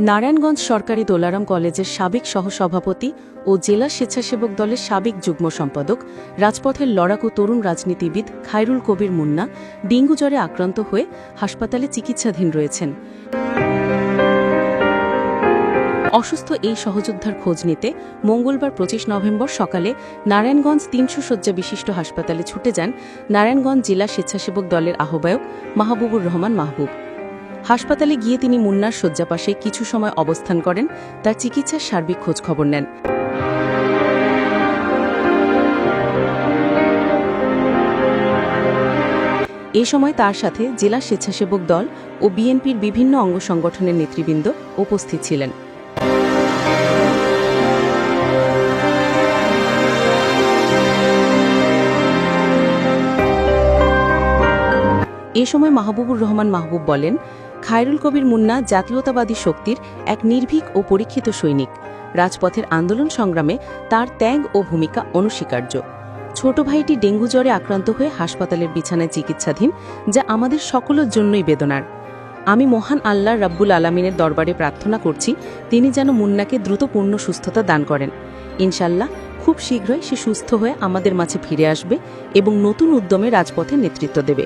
নারায়ণগঞ্জ সরকারি দোলারাম কলেজের সাবেক সহসভাপতি ও জেলা স্বেচ্ছাসেবক দলের সাবেক যুগ্ম সম্পাদক, রাজপথের লড়াকু তরুণ রাজনীতিবিদ খায়রুল কবির মুন্না ডেঙ্গু জ্বরে আক্রান্ত হয়ে হাসপাতালে চিকিৎসাধীন রয়েছেন। অসুস্থ এই সহযোদ্ধার খোঁজ নিতে মঙ্গলবার পঁচিশ নভেম্বর সকালে নারায়ণগঞ্জ তিনশো শয্যা বিশিষ্ট হাসপাতালে ছুটে যান নারায়ণগঞ্জ জেলা স্বেচ্ছাসেবক দলের আহ্বায়ক মাহবুবুর রহমান মাহবুব। হাসপাতালে গিয়ে তিনি মুন্নার শয্যাপাশে কিছু সময় অবস্থান করেন, তার চিকিৎসার সার্বিক খোঁজ খবর নেন। এ সময় তার সাথে জেলা স্বেচ্ছাসেবক দল ও বিএনপির বিভিন্ন অঙ্গ সংগঠনের নেতৃবৃন্দ উপস্থিত ছিলেন। এ সময় মাহবুবুর রহমান মাহবুব বলেন খায়রুল কবির মুন্না জাতীয়তাবাদী শক্তির এক নির্ভীক ও পরীক্ষিত সৈনিক। রাজপথের আন্দোলন সংগ্রামে তার ত্যাগ ও ভূমিকা অনস্বীকার্য। ছোট ভাইটি ডেঙ্গু জ্বরে আক্রান্ত হয়ে হাসপাতালের বিছানায় চিকিৎসাধীন, যা আমাদের সকলের জন্যই বেদনার। আমি মহান আল্লাহ রাব্বুল আলমিনের দরবারে প্রার্থনা করছি, তিনি যেন মুন্নাকে দ্রুত পূর্ণ সুস্থতা দান করেন। ইনশাল্লাহ খুব শীঘ্রই সে সুস্থ হয়ে আমাদের মাঝে ফিরে আসবে এবং নতুন উদ্যমে রাজপথে নেতৃত্ব দেবে।